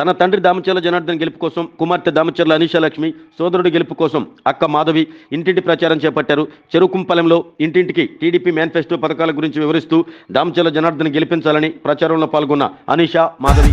తన తండ్రి దామచర్ల జనార్దన్ గెలుపు కోసం కుమార్తె దామచర్ల అనీషాలక్ష్మి సోదరుడి గెలుపు కోసం అక్క మాధవి ఇంటింటి ప్రచారం చేపట్టారు. చెరుకుంపలెంలో ఇంటింటికి టీడీపీ మేనిఫెస్టో పథకాల గురించి వివరిస్తూ దామచర్ల జనార్దన్ గెలిపించాలని ప్రచారంలో పాల్గొన్న అనీషా మాధవి.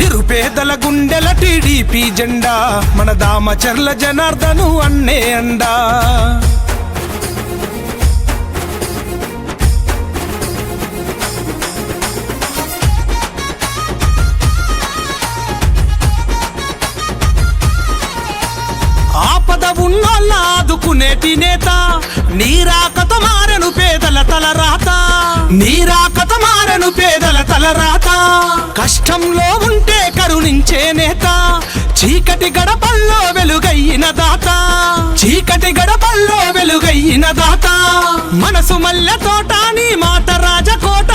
నిరుపేదల గుండెల టీడీపీ జెండా మన దామచర్ల జనార్దను అన్నే అండా. ఆపద ఉన్నోళ్ళ ఆదుకునేటి నేత నీరాకత మారను పేదల తల రాత. నీరాకత మారను పేద తల రాత కష్టంలో ఉంటే కరుణించే నేత. చీకటి గడపల్లో వెలుగయ్యిన దాత. చీకటి గడపల్లో వెలుగయ్యిన దాత. మనసు మల్లె తోట నీ మాట రాజకోట.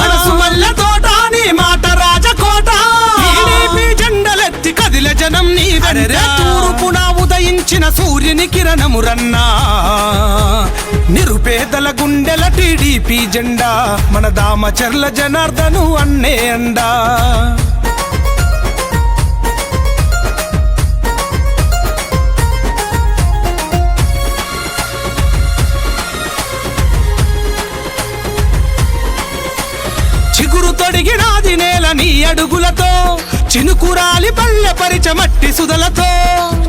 మనసు మల్లె తోట నీ మాట రాజకోట. జెండలెత్తి కదిల జనం నీ తూర్పున ఉదయించిన సూర్యుని కిరణమురన్నా. నిరుపేదల గుండెల టీడీపీ జెండా మన దామచర్ల జనార్దను అన్నే అండా. చిగురు తొడిగినాది నేల నీ అడుగులతో చినుకురాలి పల్లె పరిచ మట్టి సుదలతో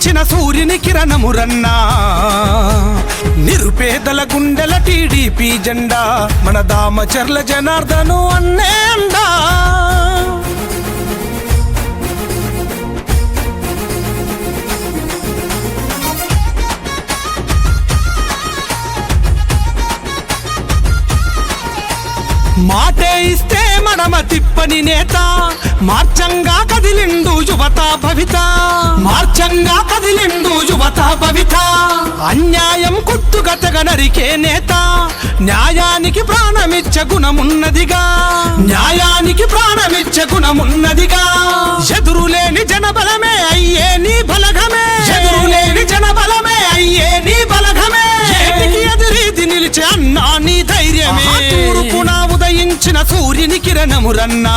ఉదయించిన సూర్యుని కిరణమురన్నా నిరుపేదల గుండెల టీడీపీ జెండా మన దామచర్ల జనార్దను అన్నే అండా. మాటే ఇస్తే మనమ తిప్పని నేత మార్చంగా కదిలిండు యువత భవిత. మార్చంగా కదిలిండు యువత భవిత అన్యాయం కొట్టుగతగ నరికే నేత. న్యాయానికి ప్రాణమిచ్చ గుణమున్నదిగా. న్యాయానికి ప్రాణమిచ్చ గుణమున్నదిగా. ఎదురులేని జనబలమే అయ్యే నీ బలగమే. ఎదురులేని జనబలమే అయ్యే నీ బలగమే. ఎదురీది నిలిచే అన్నా నీ ధైర్యమే. తూర్పున ఉదయించిన సూర్యుని కిరణమురన్నా.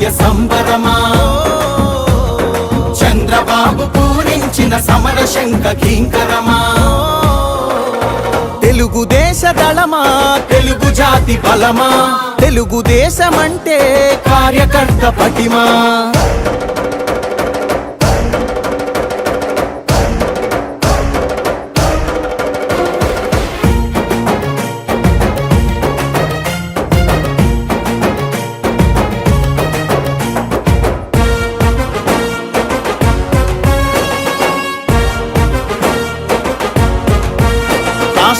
ప్రజాస్వామ్య సంబరమా? చంద్రబాబు పూరించిన సమర శంఖ కింకరమా? తెలుగుదేశ దళమా? తెలుగు జాతి బలమా? తెలుగుదేశమంటే కార్యకర్త పటిమా?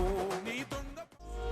నీ